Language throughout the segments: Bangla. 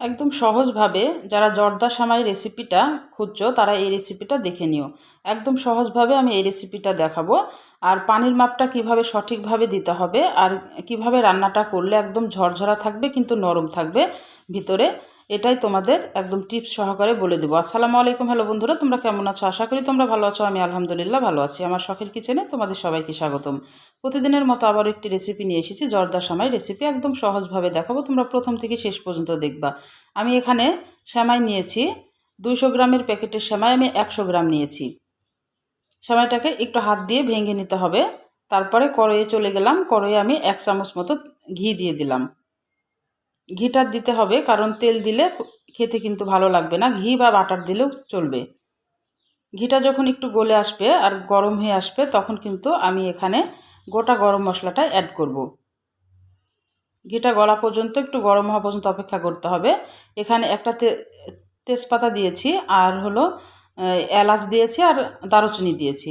একদম সহজভাবে যারা জর্দা সামাই রেসিপিটা খুঁজছো, তারা এই রেসিপিটা দেখে নিও। একদম সহজভাবে আমি এই রেসিপিটা দেখাবো। আর পানির মাপটা কীভাবে সঠিকভাবে দিতে হবে, আর কীভাবে রান্নাটা করলে একদম ঝরঝরা থাকবে, কিন্তু নরম থাকবে ভিতরে। এটাই তোমাদের একদম টিপস সহকারে বলে দেবো। আসসালামু আলাইকুম হ্যালো বন্ধুরা, তোমরা কেমন আছো? আশা করি তোমরা ভালো আছো, আমি আলহামদুলিল্লাহ ভালো আছি। আমার শখের কিচেনে তোমাদের সবাইকে স্বাগতম। প্রতিদিনের মতো আবার একটি রেসিপি নিয়ে এসেছি জর্দার সময় রেসিপি একদম সহজভাবে দেখাবো, তোমরা প্রথম থেকে শেষ পর্যন্ত দেখবা। আমি এখানে সেমাই নিয়েছি দুইশো গ্রামের প্যাকেটের সেমাই, আমি একশো গ্রাম নিয়েছি। সেমাইটাকে একটু হাত দিয়ে ভেঙে নিতে হবে। তারপরে কড়াইয়ে চলে গেলাম, কড়াইয়ে আমি এক চামচ মতো ঘি দিয়ে দিলাম। ঘিটা দিতে হবে, কারণ তেল দিলে খেতে কিন্তু ভালো লাগবে না। ঘি বা বাটার দিলেও চলবে। ঘিটা যখন একটু গলে আসবে আর গরম হয়ে আসবে, তখন কিন্তু আমি এখানে গোটা গরম মশলাটা অ্যাড করব। ঘিটা গলা পর্যন্ত, একটু গরম হওয়া পর্যন্ত অপেক্ষা করতে হবে। এখানে একটা তেজপাতা দিয়েছি, আর হলো এলাচ দিয়েছি, আর দারুচিনি দিয়েছি।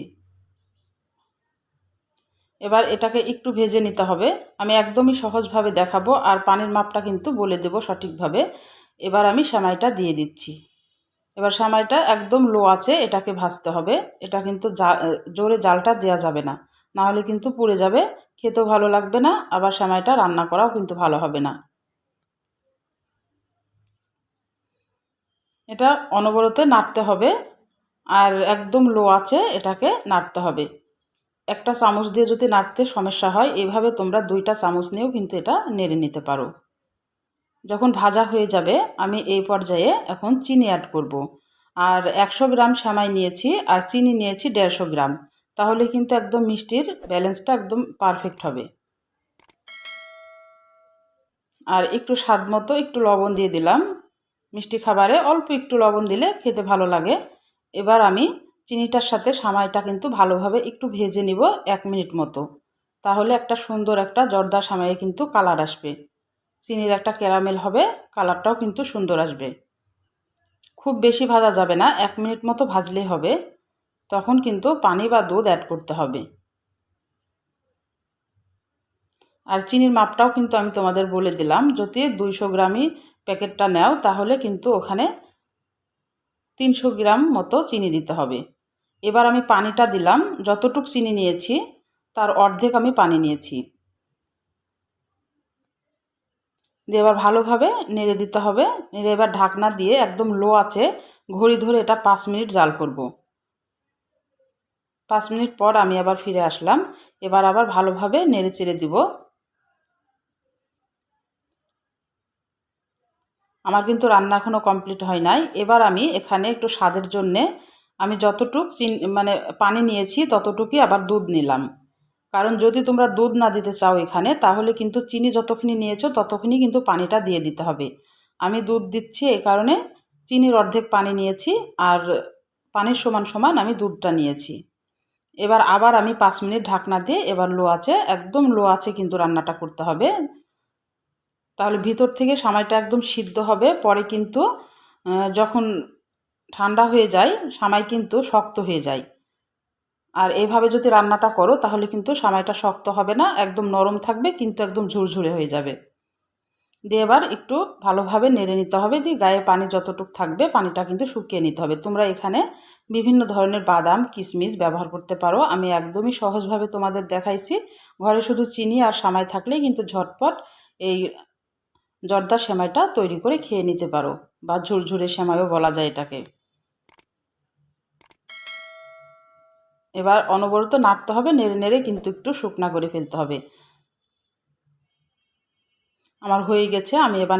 এবার এটাকে একটু ভেজে নিতে হবে। আমি একদমই সহজভাবে দেখাবো আর পানির মাপটা কিন্তু বলে দেব সঠিকভাবে। এবার আমি সেমাইটা দিয়ে দিচ্ছি। এবার সেমাইটা একদম লো আছে, এটাকে ভাজতে হবে। এটা কিন্তু জোরে জালটা দেওয়া যাবে না। না হলে কিন্তু পুড়ে যাবে, খেতেও ভালো লাগবে না, আবার সেমাইটা রান্না করাও কিন্তু ভালো হবে না। এটা অনবরত নাড়তে হবে। আর একদম লো আছে, এটাকে নাড়তে হবে। একটা চামচ দিয়ে যদি নাড়তে সমস্যা হয়, এভাবে তোমরা দুইটা চামচ নিয়েও কিন্তু এটা নেড়ে নিতে পারো। যখন ভাজা হয়ে যাবে, আমি এই পর্যায়ে এখন চিনি অ্যাড করব। আর একশো গ্রাম সামাই নিয়েছি, আর চিনি নিয়েছি দেড়শো গ্রাম। তাহলে কিন্তু একদম মিষ্টির ব্যালেন্সটা একদম পারফেক্ট হবে। আর একটু স্বাদ মতো একটু লবণ দিয়ে দিলাম। মিষ্টি খাবারে অল্প একটু লবণ দিলে খেতে ভালো লাগে। এবার আমি চিনিটার সাথে সামাইটা কিন্তু ভালোভাবে একটু ভেজে নিব এক মিনিট মতো। তাহলে একটা সুন্দর একটা জর্দা সামাইয়ে কিন্তু কালার আসবে। চিনির একটা ক্যারামেল হবে, কালারটাও কিন্তু সুন্দর আসবে। খুব বেশি ভাজা যাবে না, এক মিনিট মতো ভাজলেই হবে। তখন কিন্তু পানি বা দুধ অ্যাড করতে হবে। আর চিনির মাপটাও কিন্তু আমি তোমাদের বলে দিলাম, যদি দুইশো গ্রামই প্যাকেটটা নেও, তাহলে কিন্তু ওখানে তিনশো গ্রাম মতো চিনি দিতে হবে। এবার আমি পানিটা দিলাম, যতটুক চিনি নিয়েছি, তার অর্ধেক আমি পানি নিয়েছি। দিয়ে এবার ভালোভাবে নেড়ে দিতে হবে, নেড়ে এবার ঢাকনা দিয়ে একদম লো আছে ঘড়ি ধরে এটা পাঁচ মিনিট জাল করব। পাঁচ মিনিট পর আমি আবার ফিরে আসলাম, এবার আবার ভালোভাবে নেড়ে চেড়ে দিব। আমার কিন্তু রান্না এখনও কমপ্লিট হয় নাই, এবার আমি এখানে একটু স্বাদের জন্যে আমি যতটুক মানে পানি নিয়েছি, ততটুকুই আবার দুধ নিলাম। কারণ যদি তোমরা দুধ না দিতে চাও এখানে, তাহলে কিন্তু চিনি যতখানি নিয়েছো ততখানি কিন্তু পানিটা দিয়ে দিতে হবে। আমি দুধ দিচ্ছি এই কারণে, চিনির অর্ধেক পানি নিয়েছি, আর পানির সমান সমান আমি দুধটা নিয়েছি। এবার আবার আমি পাঁচ মিনিট ঢাকনা দিয়ে এবার লো আছে একদম লো আছে কিন্তু রান্নাটা করতে হবে। তাহলে ভিতর থেকে সামাইটা একদম সিদ্ধ হবে, পরে কিন্তু যখন ঠান্ডা হয়ে যায় সামাই কিন্তু শক্ত হয়ে যায়। আর এইভাবে যদি রান্নাটা করো, তাহলে কিন্তু সামাইটা শক্ত হবে না, একদম নরম থাকবে, কিন্তু একদম ঝুরঝুরে হয়ে যাবে। দিয়ে এবার একটু ভালোভাবে নেড়ে নিতে হবে, দিয়ে গায়ে পানি যতটুকু থাকবে, পানিটা কিন্তু শুকিয়ে নিতে হবে। তোমরা এখানে বিভিন্ন ধরনের বাদাম, কিশমিশ ব্যবহার করতে পারো। আমি একদমই সহজভাবে তোমাদের দেখাইছি। ঘরে শুধু চিনি আর সামাই থাকলেই কিন্তু ঝটপট এই জর্দার সেমাইটা তৈরি করে খেয়ে নিতে পারো, বা ঝুরঝুরে সেমাইও বলা যায় এটাকে। এবার অনবরত নাড়তে হবে, নেড়ে নেড়ে কিন্তু একটু শুকনা করে ফেলতে হবে। আমার হয়ে গেছে, আমি এবার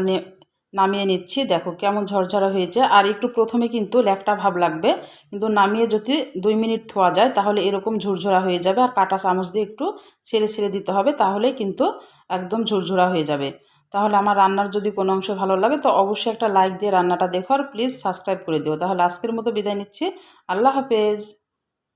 নামিয়ে নিচ্ছি। দেখো কেমন ঝরঝরা হয়েছে। আর একটু প্রথমে কিন্তু ল্যাকটা ভাব লাগবে। কিন্তু নামিয়ে যদি দুই মিনিট থোয়া যায়, তাহলে এরকম ঝুরঝরা হয়ে যাবে। আর কাটা চামচ দিয়ে একটু ছেড়ে ছেড়ে দিতে হবে, তাহলে কিন্তু একদম ঝুরঝুরা হয়ে যাবে। তাহলে আমার রান্নার যদি কোনো অংশ ভালো লাগে, তো অবশ্যই একটা লাইক দিয়ে রান্নাটা দেখো। আর প্লিজ সাবস্ক্রাইব করে দিও। তাহলে আজকের মতো বিদায় নিচ্ছি। আল্লাহ হাফেজ।